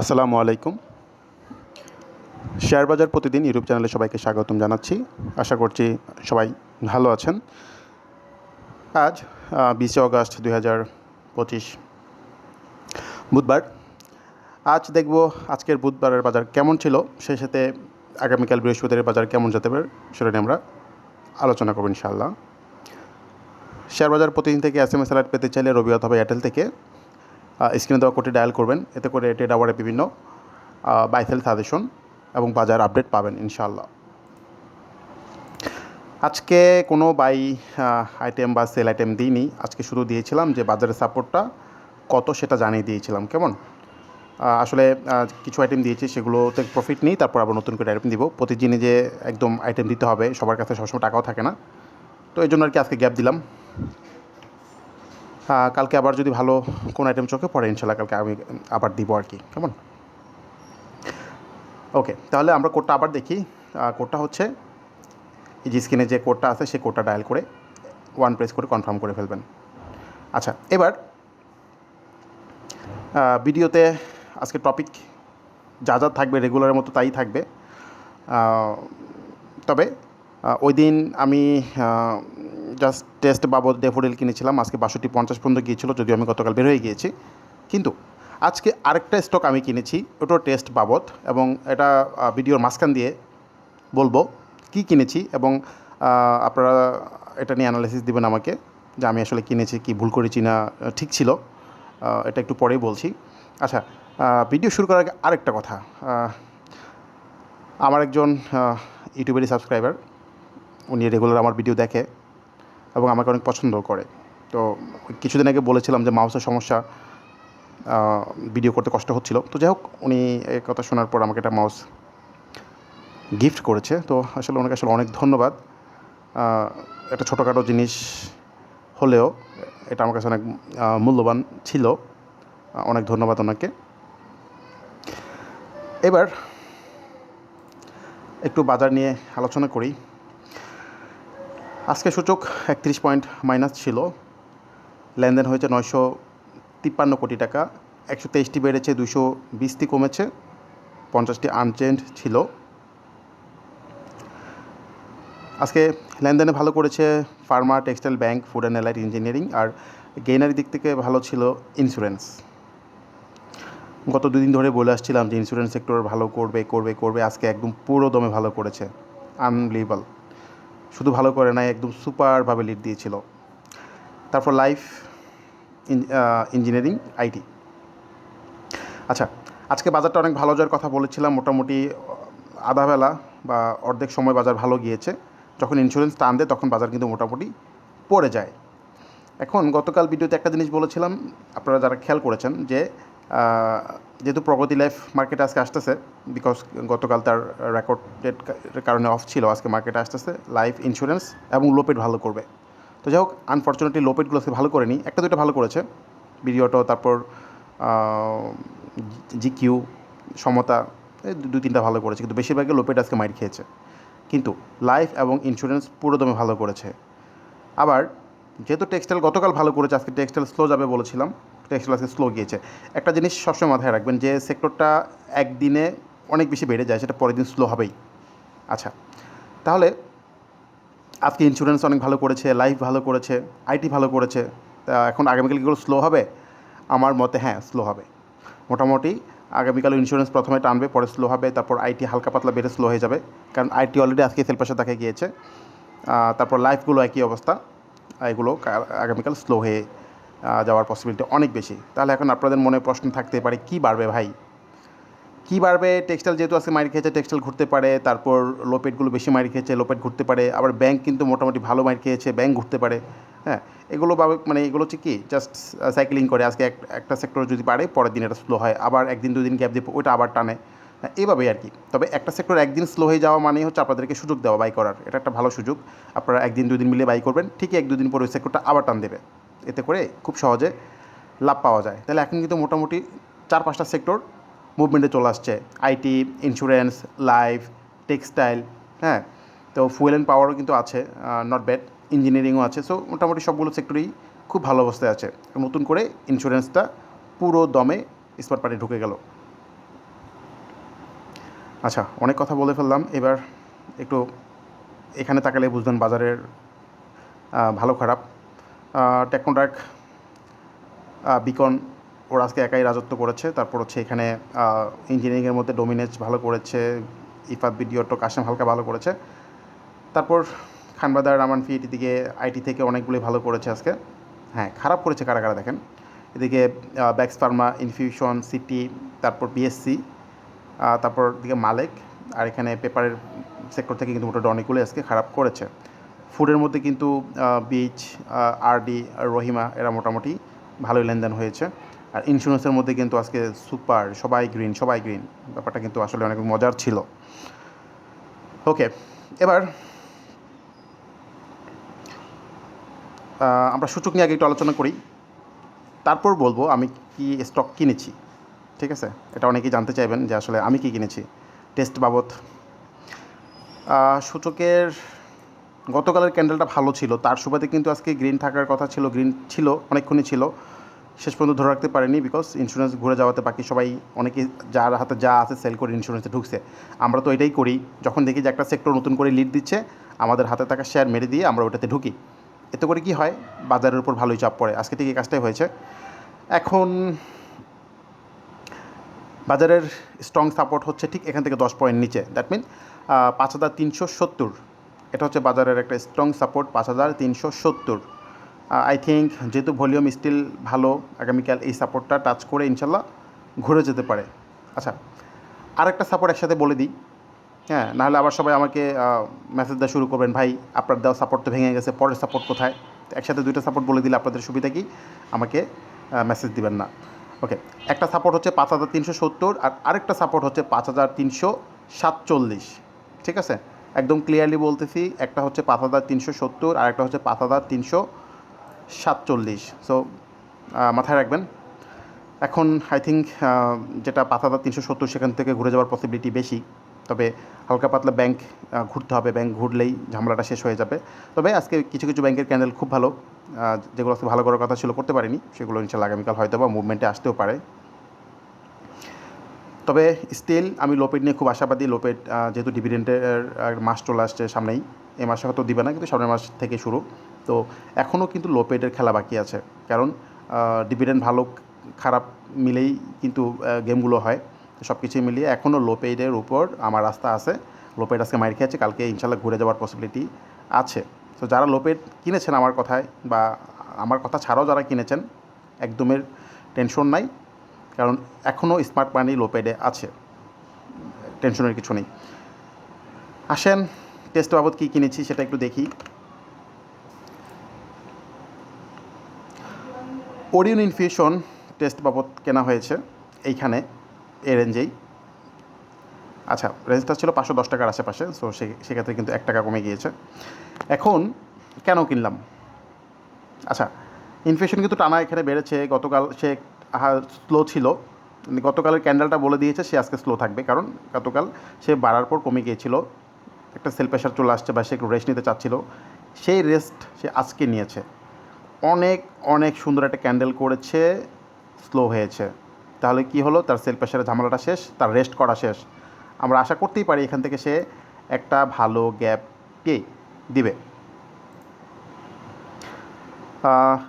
আসসালামু আলাইকুম। শেয়ার বাজার প্রতিদিন ইউটিউব চ্যানেলে সবাইকে স্বাগতম জানাচ্ছি। আশা করছি সবাই ভালো আছেন। আজ বিশে অগস্ট দুই হাজার পঁচিশ বুধবার। আজ দেখব আজকের বুধবারের বাজার কেমন ছিল, সেই সাথে আগামীকাল বৃহস্পতিবার বাজার কেমন যেতে পারে, সেটা নিয়ে আমরা আলোচনা করব ইনশাআল্লাহ। শেয়ার বাজার প্রতিদিন থেকে এস এম এস অ্যালার্ট পেতে চাইলে রবি অথবা এয়ারটেল থেকে স্ক্রিনে দেওয়া কোডটি ডায়াল করবেন। এতে করে ট্রেড আওয়ারে বিভিন্ন বাইসেল সাজেশন এবং বাজার আপডেট পাবেন ইনশাআল্লাহ। আজকে কোনো বাই আইটেম বা সেল আইটেম দিইনি। আজকে শুধু দিয়েছিলাম যে বাজারের সাপোর্টটা কত সেটা জানিয়ে দিয়েছিলাম, কেমন? আসলে কিছু আইটেম দিয়েছি, সেগুলোতে প্রফিট নেই, তারপর আবার নতুন করে আইটেম দিব। প্রতিদিনই যে একদম আইটেম দিতে হবে, সবার কাছে সবসময় টাকাও থাকে না। তো এই জন্য আর কি আজকে গ্যাপ দিলাম। কালকে আবার যদি ভালো কোন আইটেম চোখে পড়ে, ইনশাল্লাহ কালকে আমি আবার দিব আর কি। কেমন? ওকে তাহলে আমরা কোডটা আবার দেখি। কোডটা হচ্ছে, এই যে স্ক্রিনে যে কোডটা আছে, সেই কোডটা ডায়াল করে ওয়ান প্রেস করে কনফার্ম করে ফেলবেন। আচ্ছা এবার ভিডিওতে আজকে টপিক যা যা থাকবে রেগুলারের মতো তাই থাকবে। তবে ওই দিন আমি জাস্ট টেস্ট বাবদ ডেফোডিল কিনেছিলাম। আজকে বাষট্টি পঞ্চাশ পর্যন্ত গিয়েছিল, যদিও আমি গতকাল বের হয়ে গিয়েছি। কিন্তু আজকে আরেকটা স্টক আমি কিনেছি, ওটাও টেস্ট বাবদ এবং এটা ভিডিওর মাঝখান দিয়ে বলব কি কিনেছি এবং আপনারা এটা নিয়ে অ্যানালাইসিস দিবেন আমাকে যে আমি আসলে কিনেছি কি, ভুল করেছি না ঠিক ছিল। এটা একটু পরেই বলছি। আচ্ছা ভিডিও শুরু করার আগে আরেকটা কথা। আমার একজন ইউটিউবেরই সাবস্ক্রাইবার উনি রেগুলার আমার ভিডিও দেখে এবং আমাকে অনেক পছন্দও করে। তো কিছুদিন আগে বলেছিলাম যে মাউসের সমস্যা ভিডিও করতে কষ্ট হচ্ছিল। তো যাই হোক, উনি এই কথা শোনার পর আমাকে একটা মাউস গিফট করেছে। তো আসলে ওনাকে আসলে অনেক ধন্যবাদ। একটা ছোটোখাটো জিনিস হলেও এটা আমার কাছে অনেক মূল্যবান ছিল। অনেক ধন্যবাদ ওনাকে। এবার একটু বাজার নিয়ে আলোচনা করি। আজকে সূচক একত্রিশ পয়েন্ট মাইনাস ছিল। লেনদেন হয়েছে নয়শো তিপ্পান্ন কোটি টাকা। একশো তেইশটি বেড়েছে দুশো বিশটি কমেছে। পঞ্চাশটি আনচেঞ্জ ছিল। আজকে লেনদেনে ভালো করেছে pharma, textile bank, food and allied engineering আর গেইনারি দিক থেকে ভালো ছিল ইন্স্যুরেন্স। গত দুদিন ধরে বলে আসছিলাম যে ইন্স্যুরেন্স সেক্টর ভালো করবে করবে করবে। আজকে একদম পুরো দমে ভালো করেছে। আনবিলিভেবল। শুধু ভালো করে নাই, একদম সুপারভাবে লিড দিয়েছিল। তারপর লাইফ ইঞ্জিনিয়ারিং আইটি আচ্ছা আজকে বাজারটা অনেক ভালো যাওয়ার কথা বলেছিলাম, মোটামুটি আধাবেলা বা অর্ধেক সময় বাজার ভালো গিয়েছে। যখন ইন্স্যুরেন্স টান দেয়, তখন বাজার কিন্তু মোটামুটি পড়ে যায়। এখন গতকাল ভিডিওতে একটা জিনিস বলেছিলাম, আপনারা যারা খেয়াল করেছেন, যে যেহেতু প্রগতি লাইফ মার্কেটে আজকে আসতেছে বিকজ গতকাল তার রেকর্ডের কারণে অফ ছিল, আজকে মার্কেটে আসতেছে লাইফ ইন্স্যুরেন্স এবং লোপেট ভালো করবে। তো যাই হোক আনফর্চুনেটলি লোপেটগুলো আজকে ভালো করেনি, একটা দুটো ভালো করেছে ভিডিওটো তারপর জিকিউ সমতা দু- তিনটা ভালো করেছে, কিন্তু বেশিরভাগই লোপেট আজকে মাইর খেয়েছে। কিন্তু লাইফ এবং ইন্স্যুরেন্স পুরোদমে ভালো করেছে। আবার, যেহেতু টেক্সটাইল গতকাল ভালো করেছে, আজকে টেক্সটাইল স্লো যাবে বলেছিলাম টেক্সটাইল আজকে স্লো গিয়েছে। একটা জিনিস সবসময় মাথায় রাখবেন যে সেক্টরটা একদিনে অনেক বেশি বেড়ে যায়, সেটা পরের দিন স্লো হবেই। আচ্ছা তাহলে আজকে ইন্স্যুরেন্স অনেক ভালো করেছে লাইফ ভালো করেছে আইটি ভালো করেছে, তা এখন আগামীকাল কীগুলো স্লো হবে? আমার মতে হ্যাঁ স্লো হবে। মোটামুটি আগামীকাল ইন্স্যুরেন্স প্রথমে টানবে, পরে স্লো হবে, তারপর আইটি হালকা পাতলা বেড়ে স্লো হয়ে যাবে। কারণ আইটি অলরেডি আজকে সেল পাশে দেখা গিয়েছে। তারপর লাইফগুলো একই অবস্থা, এগুলো আগামীকাল স্লো হয়ে যাওয়ার পসিবিলিটি অনেক বেশি। তাহলে এখন আপনাদের মনে প্রশ্ন থাকতে পারে, কী বাড়বে ভাই? কী বাড়বে? টেক্সটাইল যেহেতু আজকে মাইর খেয়েছে টেক্সটাইল ঘুরতে পারে, তারপর লোপেটগুলো বেশি মাইর খেয়েছে লোপেট ঘুরতে পারে, আবার ব্যাংক কিন্তু মোটামুটি ভালো মাইর খেয়েছে ব্যাংক ঘুরতে পারে হ্যাঁ? এগুলো মানে এগুলো হচ্ছে কি জাস্ট সাইক্লিং করে, আজকে এক- একটা সেক্টর যদি বাড়ে পরের দিন এটা স্লো হয়, আবার একদিন, দুদিন গ্যাপ দিয়ে ওইটা আবার টানে হ্যাঁ এইভাবেই আর কি। তবে একটা সেক্টর একদিন স্লো হয়ে যাওয়া মানে হচ্ছে আপনাদেরকে সুযোগ দেওয়া বাই করার, এটা একটা ভালো সুযোগ। আপনারা একদিন, দুদিন মিলে বাই করবেন, ঠিকই এক, দুদিন পরে ওই সেক্টরটা আবার টান দেবে। এতে করে খুব সহজে লাভ পাওয়া যায়। তাহলে এখন কিন্তু মোটামুটি চার পাঁচটা সেক্টর মুভমেন্টে চলে আসছে। আইটি ইন্স্যুরেন্স লাইফ টেক্সটাইল হ্যাঁ? তো ফুয়েল অ্যান্ড পাওয়ারও কিন্তু আছে নট ব্যাড ইঞ্জিনিয়ারিংও আছে। সো মোটামুটি সবগুলো সেক্টরেই খুব ভালো অবস্থায় আছে। নতুন করে ইন্স্যুরেন্সটা পুরো দমে স্মার্ট পার্টি ঢুকে গেল। আচ্ছা অনেক কথা বলে ফেললাম। এবার একটু এখানে তাকালে বুঝবেন বাজারের ভালো খারাপ। টেকনোডাক বিকন, ওরা আজকে একাই রাজত্ব করেছে। তারপর হচ্ছে এখানে ইঞ্জিনিয়ারিংয়ের মধ্যে ডোমিনেজ ভালো করেছে, ইফাত বিডিওটো কাশেম হালকা ভালো করেছে। তারপর খানবাদার, রামান ফি এদিকে আইটি থেকে অনেকগুলি ভালো করেছে আজকে। হ্যাঁ খারাপ করেছে কারা কারা দেখেন? এদিকে ব্যাক্স ফার্মা ইনফিউশন সিটি তারপর বিএসসি তারপর দিকে মালেক আর এখানে পেপারের সেক্টর থেকে কিন্তু মোটামুটি অনেকগুলো আজকে খারাপ করেছে। ফুডের মধ্যে কিন্তু বিচ আরডি, রহিমা, এরা মোটামুটি ভালোই লেনদেন হয়েছে। আর ইন্স্যুরেন্সের মধ্যে কিন্তু আজকে সুপার সবাই গ্রিন সবাই গ্রিন ব্যাপারটা কিন্তু আসলে অনেক মজার ছিল। ওকে এবার আমরা সূচক নিয়ে আগে একটু আলোচনা করি। তারপর বলব আমি কি স্টক কিনেছি, ঠিক আছে? এটা অনেকেই জানতে চাইবেন যে আসলে আমি কি কিনেছি টেস্ট বাবদ। সূচকের গতকালের ক্যান্ডেলটা ভালো ছিল। তার সুবাদে কিন্তু আজকে গ্রিন থাকার কথা ছিল গ্রিন ছিল, অনেকক্ষণই ছিল। শেষ পর্যন্ত ধরে রাখতে পারেনি বিকজ ইন্স্যুরেন্স ঘুরে যাওয়াতে বাকি সবাই অনেকে যার হাতে যা আছে সেল করে ইন্স্যুরেন্সে ঢুকছে। আমরা তো এটাই করি, যখন দেখি যে একটা সেক্টর নতুন করে লিড দিচ্ছে, আমাদের হাতে থাকা শেয়ার মেরে দিয়ে আমরা ওটাতে ঢুকি। এতে করে কি হয়, বাজারের উপর ভালোই চাপ পড়ে। আজকে থেকে কাজটাই হয়েছে। এখন বাজারের স্ট্রং সাপোর্ট হচ্ছে ঠিক এখান থেকে দশ পয়েন্ট নিচে। দ্যাট মিন পাঁচ হাজার তিনশো সত্তর। এটা হচ্ছে বাজারের একটা স্ট্রং সাপোর্ট পাঁচ হাজার তিনশো সত্তর। আই থিঙ্ক যেহেতু ভলিউম স্টিল ভালো, আগামীকাল এই সাপোর্টটা টাচ করে ইনশাল্লাহ ঘুরে যেতে পারে। আচ্ছা আরেকটা সাপোর্ট একসাথে বলে দিই। হ্যাঁ নাহলে আবার সবাই আমাকে মেসেজ দেওয়া শুরু করবেন, ভাই, আপনার দেওয়া সাপোর্ট তো ভেঙে গেছে, পরের সাপোর্ট কোথায়? একসাথে দুইটা সাপোর্ট বলে দিলে আপনাদের সুবিধা কি? আমাকে মেসেজ দিবেন না। ওকে একটা সাপোর্ট হচ্ছে পাঁচ হাজার তিনশো সত্তর আর আরেকটা সাপোর্ট হচ্ছে পাঁচ হাজার তিনশো সাতচল্লিশ। ঠিক আছে? একদম ক্লিয়ারলি বলতেছি, একটা হচ্ছে পাঁচ হাজার তিনশো সত্তর আর একটা হচ্ছে পাঁচ হাজার তিনশো সাতচল্লিশ। সো মাথায় রাখবেন। এখন আই থিঙ্ক যেটা পাঁচ হাজার তিনশো সত্তর সেখান থেকে ঘুরে যাওয়ার পসিবিলিটি বেশি। তবে হালকা পাতলা ব্যাংক ঘুরতে হবে। ব্যাংক ঘুরলেই ঝামেলাটা শেষ হয়ে যাবে। তবে আজকে কিছু কিছু ব্যাংকের ক্যান্ডেল খুব ভালো। যেগুলো আজকে ভালো করার কথা ছিল, করতে পারিনি। সেগুলো ইনশাল্লাহ আগামীকাল হয়তো বা মুভমেন্টে আসতেও পারে। তবে স্টিল আমি লোপেড নিয়ে খুব আশাবাদী। লোপেড যেহেতু ডিভিডেন্টের মাস চলে আসছে সামনেই। এই মাসে হয়তো দিবে না, কিন্তু সামনের মাস থেকে শুরু। তো এখনও কিন্তু লোপেডের খেলা বাকি আছে। কারণ ডিভিডেন্ট ভালো, খারাপ মিলেই কিন্তু গেমগুলো হয়। সব কিছুই মিলিয়ে এখনও লোপেডের উপর আমার রাস্তা আছে। লোপেড আজকে মাইর খেয়েছে, কালকে ইনশাল্লাহ ঘুরে যাওয়ার পসিবিলিটি আছে। তো যারা লোপেড কিনেছেন আমার কথায়, বা আমার কথা ছাড়াও যারা কিনেছেন, একদমের টেনশন নাই। কারণ এখনও স্মার্ট মানি লোপেডে আছে। টেনশনের কিছু নেই। আসেন, টেস্ট বাবদ কী কিনেছি সেটা একটু দেখি। ওরিয়ন ইনফিউশন টেস্ট বাবদ কেনা হয়েছে এইখানে এ রেঞ্জেই আচ্ছা রেঞ্জটা ছিল পাঁচশো দশ টাকার আশেপাশে সে, সেক্ষেত্রে কিন্তু এক টাকা কমে গিয়েছে। এখন কেন কিনলাম? আচ্ছা ইনফ্লেশন কিন্তু টানা এখানে বেড়েছে, গতকাল সে স্লো ছিল। গতকালের ক্যান্ডেলটা বলে দিয়েছে, সে আজকে স্লো থাকবে। কারণ গতকাল সে বাড়ার পর কমে গিয়েছিল। একটা সেল প্রেশার চলে আসছে বা সে একটু রেস্ট নিতে চাচ্ছিল। সেই রেস্ট সে আজকে নিয়েছে। অনেক অনেক সুন্দর একটা ক্যান্ডেল করেছে স্লো হয়েছে। তাহলে কি হলো? তার সেল প্রেশারের ঝামেলাটা শেষ, তার রেস্ট করা শেষ। আমরা আশা করতেই পারি এখান থেকে সে একটা ভালো গ্যাপ দিবে।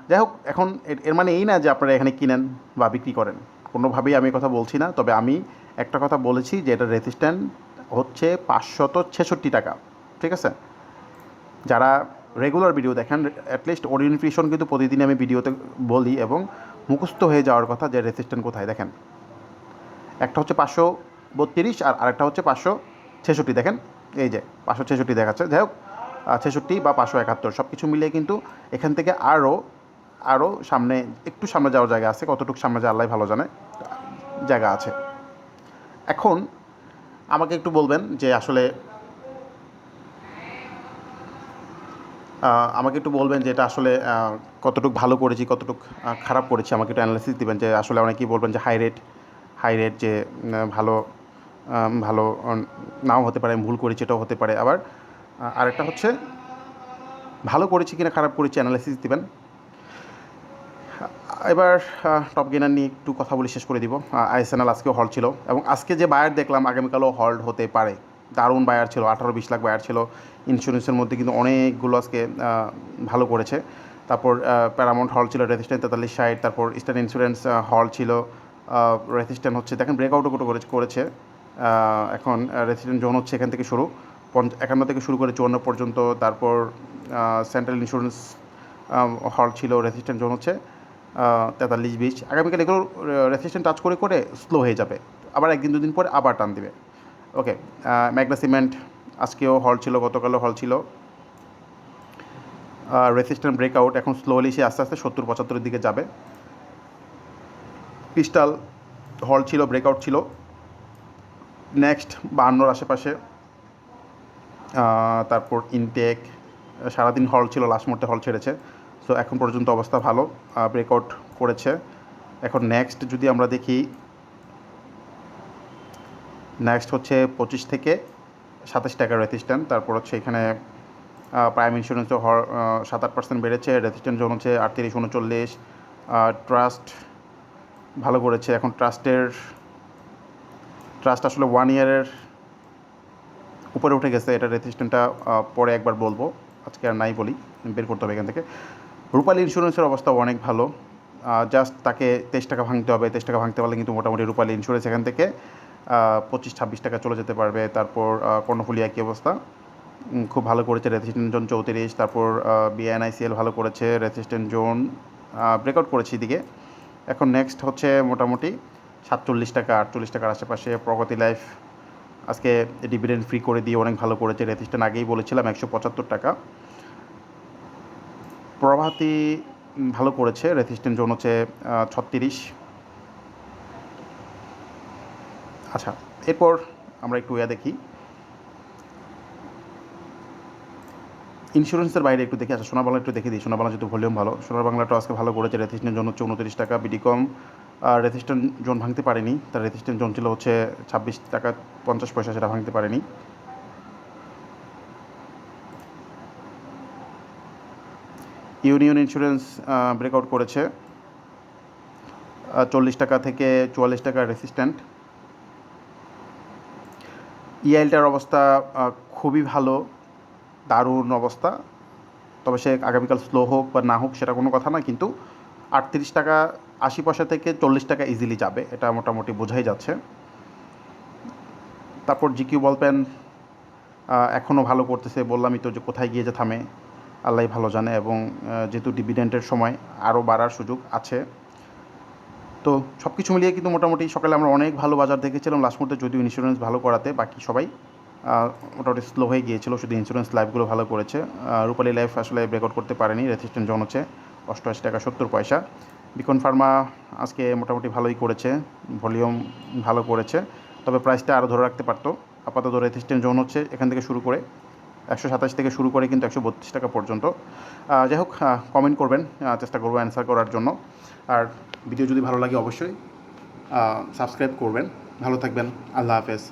যাই হোক, এখন এর- মানে এই না যে আপনারা এখানে কিনেন বা বিক্রি করেন। কোনোভাবেই আমি কথা বলছি না, তবে আমি একটা কথা বলেছি যে এটা রেজিস্ট্যান্ট হচ্ছে পাঁচশত ছেষট্টি টাকা, ঠিক আছে? যারা রেগুলার ভিডিও দেখেন অ্যাটলিস্ট ওরিয়েন্টেশন কিন্তু প্রতিদিন আমি ভিডিওতে বলি এবং মুখস্থ হয়ে যাওয়ার কথা যে রেজিস্ট্যান্ট কোথায়, দেখেন? একটা হচ্ছে পাঁচশো বত্রিশ আর আরেকটা হচ্ছে পাঁচশো ছেষট্টি, দেখেন? এই যে, পাঁচশো ছেষট্টি দেখাচ্ছে। যাই হোক ছেষট্টি বা পাঁচশো একাত্তর সব কিছু মিলিয়ে কিন্তু এখান থেকে আরও আরও সামনে, একটু সামনে যাওয়ার জায়গা আছে, কতটুকু সামনে যায় আল্লাহ ভালো জানে, জায়গা আছে। এখন আমাকে একটু বলবেন যে আসলে আমাকে একটু বলবেন যে এটা আসলে কতটুকু ভালো করেছি, কতটুকু খারাপ করেছি, আমাকে একটু অ্যানালিসিস দিবেন যে আসলে অনেকেই বলবেন যে হাই রেট হাই রেট যে ভালো ভালো নাও হতে পারে, ভুল করেছি, এটাও হতে পারে। আবার আরেকটা হচ্ছে, ভালো করেছি কিনা, খারাপ করেছি অ্যানালাইসিস দিবেন। এবার টপ গেনার নিয়ে একটু কথা বলে শেষ করে দিব। আইএসএনএল আজকেও হল ছিল এবং আজকে যে বায়ার দেখলাম, আগামীকালও হল্ড হতে পারে। দারুণ বায়ার ছিল, আঠারো বিশ লাখ বায়ার ছিল। ইন্স্যুরেন্সের মধ্যে কিন্তু অনেকগুলো আজকে ভালো করেছে। তারপর প্যারামাউন্ট হল ছিল রেজিস্ট্যান্ট তেতাল্লিশ ষাট, তারপর ইস্টার্ন ইন্স্যুরেন্স হল ছিল। রেজিস্ট্যান্ট হচ্ছে, দেখেন ব্রেকআউটও করেছে করেছে। এখন রেজিস্ট্যান্ট জোন হচ্ছে এখান থেকে শুরু। একান্ন থেকে শুরু করে চুয়ান্ন পর্যন্ত, তারপর সেন্ট্রাল ইন্স্যুরেন্স হল ছিল রেজিস্ট্যান্ট জোন হচ্ছে তেতাল্লিশ, বিশ। আগামীকাল এগুলো রেসিস্ট্যান্ট টাচ করে করে স্লো হয়ে যাবে। আবার একদিন, দুদিন পরে আবার টান দিবে। ওকে ম্যাগনা সিমেন্ট আজকেও হল ছিল, গতকালও হল ছিল। রেসিস্ট্যান্ট ব্রেকআউট এখন স্লোলি সে আস্তে আস্তে সত্তর, পঁচাত্তরের দিকে যাবে। ক্রিস্টাল হল ছিল ব্রেকআউট ছিল। নেক্সট বাহান্নর আশেপাশে। তারপর ইনটেক সারাদিন হল ছিল লাস্ট মুহূর্তে হল ছেড়েছে। সো এখন পর্যন্ত অবস্থা ভালো ব্রেকআউট করেছে। এখন নেক্সট যদি আমরা দেখি নেক্সট হচ্ছে পঁচিশ থেকে সাতাশ টাকা রেজিস্ট্যান্ট তারপর হচ্ছে এখানে প্রাইম ইন্স্যুরেন্স ইন্স্যুরেন্সও সাত আট পার্সেন্ট বেড়েছে। রেজিস্ট্যান্ট জোন হচ্ছে আটত্রিশ, উনচল্লিশ ট্রাস্ট ভালো করেছে। এখন ট্রাস্টের ট্রাস্ট আসলে ওয়ান ইয়ারের উপরে উঠে গেছে, এটা রেজিস্ট্যান্টটা পরে একবার বলব। আজকে আর নাই বলি, বের করতে হবে এখান থেকে। রূপালী ইন্স্যুরেন্সের অবস্থা অনেক ভালো। জাস্ট তাকে তেইশ টাকা ভাঙতে হবে, তেইশ টাকা ভাঙতে পারলে কিন্তু মোটামুটি রূপালী ইন্স্যুরেন্স এখান থেকে পঁচিশ, ছাব্বিশ টাকা চলে যেতে পারবে। তারপর কর্ণফুলী একই অবস্থা। খুব ভালো করেছে রেজিস্ট্যান্ট জোন চৌত্রিশ, তারপর বিএনআইসিএল ভালো করেছে রেজিস্ট্যান্ট জোন ব্রেকআউট করেছে এদিকে। এখন নেক্সট হচ্ছে মোটামুটি সাতচল্লিশ টাকা, আটচল্লিশ টাকার আশেপাশে, প্রগতি লাইফ আজকে ডিভিডেন্ড ফ্রি করে দিয়ে অনেক ভালো করেছে। রেজিস্ট্যান্ট আগেই বলেছিলাম একশো পঁচাত্তর টাকা। প্রভাতী ভালো করেছে, রেজিস্ট্যান্ট জোন হচ্ছে ছত্রিশ। আচ্ছা এরপর আমরা একটু ইয়া দেখি। ইন্স্যুরেন্সের বাইরে একটু দেখি। আচ্ছা সোনা বাংলা একটু দেখে দিই। সোনা বাংলা যেহেতু ভলিউম ভালো সোনার বাংলাটা আজকে ভালো করেছে। রেজিস্ট্যান্ট জোন হচ্ছে উনত্রিশ টাকা বিডিকম রেজিস্ট্যান্ট জোন ভাঙতে পারেনি। তার রেজিস্ট্যান্ট জোন ছিল হচ্ছে ছাব্বিশ টাকা পঞ্চাশ পয়সা, সেটা ভাঙতে পারেনি। ইউনিয়ন ইন্স্যুরেন্স ব্রেকআউট করেছে। চল্লিশ টাকা থেকে চুয়াল্লিশ টাকা রেসিস্ট্যান্ট ইআইএলটার অবস্থা খুবই ভালো, দারুণ অবস্থা। তবে সে আগামীকাল স্লো হোক বা না হোক, সেটা কোনো কথা না কিন্তু আটত্রিশ টাকা আশি পয়সা থেকে চল্লিশ টাকা ইজিলি যাবে, এটা মোটামুটি বোঝাই যাচ্ছে। তারপর জিকিউ বল পেন এখনও ভালো করতেছে বললামই তো যে কোথায় গিয়ে যে থামে, আল্লাহ ভালো জানে এবং যেহেতু ডিভিডেন্টের সময় আরও বাড়ার সুযোগ আছে। তো সব কিছু মিলিয়ে কিন্তু মোটামুটি সকালে আমরা অনেক ভালো বাজার দেখেছিলাম লাস্ট মুহূর্তে যদিও ইন্স্যুরেন্স ভালো করাতে, বাকি সবাই মোটামুটি স্লো হয়ে গিয়েছিল, শুধু ইন্স্যুরেন্স লাইফগুলো ভালো করেছে। রূপালী লাইফ আসলে ব্রেকআউট করতে পারেনি রেজিস্ট্যান্ট জন হচ্ছে অষ্টআশি টাকা সত্তর পয়সা। বিকন ফার্মা আজকে মোটামুটি ভালোই করেছে, ভলিউম ভালো করেছে, তবে প্রাইসটা আরও ধরে রাখতে পারতো। আপাতত রেজিস্ট্যান্ট জোন হচ্ছে এখান থেকে শুরু করে, একশো সাতাশ থেকে শুরু করে কিন্তু একশো বত্রিশ টাকা পর্যন্ত। যাই হোক কমেন্ট করবেন চেষ্টা করব অ্যান্সার করার জন্য। আর ভিডিও যদি ভালো লাগে অবশ্যই সাবস্ক্রাইব করবেন। ভালো থাকবেন, আল্লাহ হাফেজ।